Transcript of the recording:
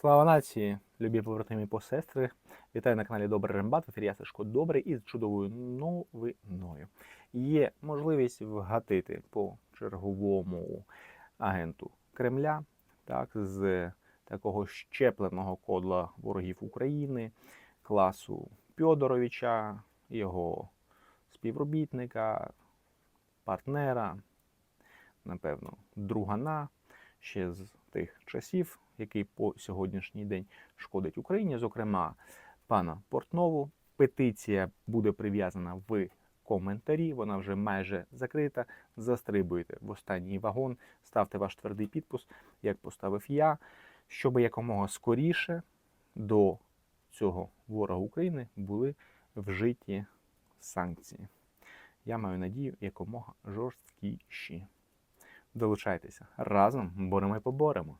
Слава нації, любі побратимі посестри. Вітаю на каналі Добрий Рембат. В ефірі я Сашко Добрий із чудовою новиною. Є можливість вгатити по черговому агенту Кремля, так, з такого щепленого кодла ворогів України, класу Пьодоровича, його співробітника, партнера, напевно, другана ще з тих часів, який по сьогоднішній день шкодить Україні, зокрема пана Портнову. Петиція буде прив'язана в коментарі. Вона вже майже закрита. Застрибуйте в останній вагон, ставте ваш твердий підпис, як поставив я, щоб якомога скоріше до цього ворога України були вжиті санкції. Я маю надію, якомога жорсткіші. Долучайтеся разом боремо і поборемо.